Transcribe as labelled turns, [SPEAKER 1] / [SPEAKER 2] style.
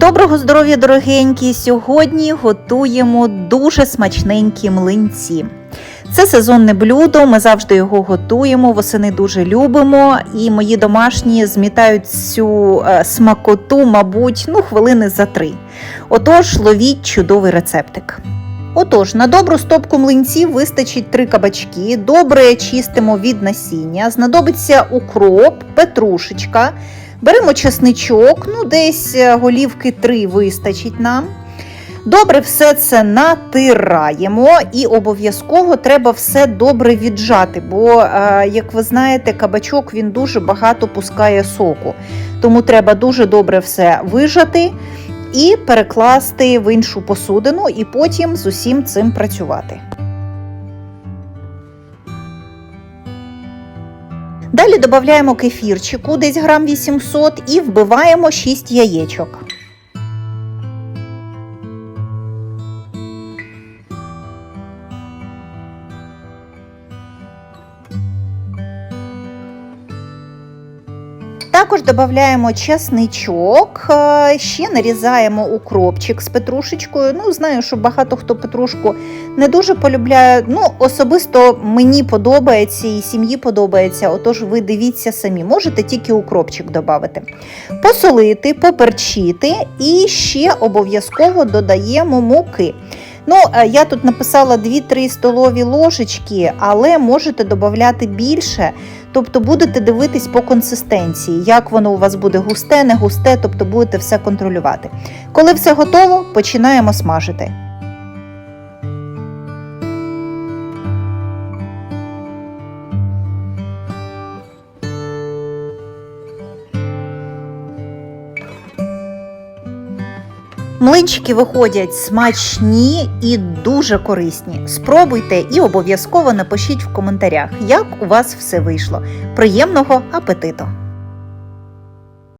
[SPEAKER 1] Доброго здоров'я, дорогенькі! Сьогодні готуємо дуже смачненькі млинці. Це сезонне блюдо, ми завжди його готуємо, восени дуже любимо, і мої домашні змітають цю е, смакоту, мабуть, ну, хвилини за три. Отож, ловіть чудовий рецептик. Отож, на добру стопку млинців вистачить три кабачки. Добре чистимо від насіння. Знадобиться укроп, петрушечка. Беремо чесничок, ну десь е, голівки 3 вистачить нам. Добре все це натираємо і обов'язково треба все добре віджати, бо, е, як ви знаєте, кабачок він дуже багато пускає соку. Тому треба дуже добре все вижати і перекласти в іншу посудину, і потім з усім цим працювати. Далі додаємо кефірчику, десь грам 800, і вбиваємо 6 яєчок. Також додаємо чесничок, е, ще нарізаємо укропчик з петрушечкою. Ну, знаю, що багато хто петрушку не дуже полюбляє. Ну, особисто мені подобається і сім'ї подобається, отож ви дивіться самі, можете тільки укропчик додати. Посолити, поперчити і ще обов'язково додаємо муки. Ну, е, я тут написала 2-3 столові ложечки, але можете додати більше. Тобто будете дивитись по консистенції, як воно у вас буде густе, не густе, тобто будете все контролювати. Коли все готово, починаємо смажити. Млинчики виходять смачні і дуже корисні. Спробуйте і обов'язково напишіть в коментарях, як у вас все вийшло. Приємного апетиту!